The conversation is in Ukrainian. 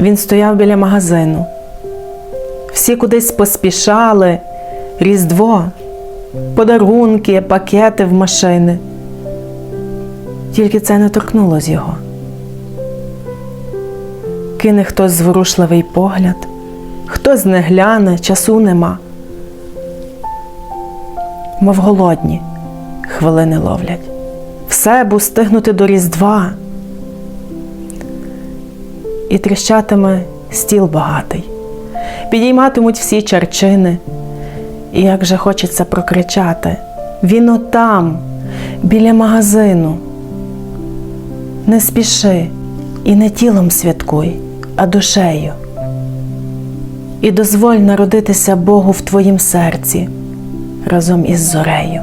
Він стояв біля магазину. Всі кудись поспішали, Різдво, подарунки, пакети в машини. Тільки це не торкнулось його. Кине хтось зворушливий погляд, хтось не гляне, часу нема. Мов голодні, хвилини ловлять. Все б устигнути до Різдва. І тріщатиме стіл багатий, підійматимуть всі черчини. І як же хочеться прокричати він отам, біля магазину. Не спіши і не тілом святкуй, а душею. І дозволь народитися Богу в твоїм серці разом із зорею.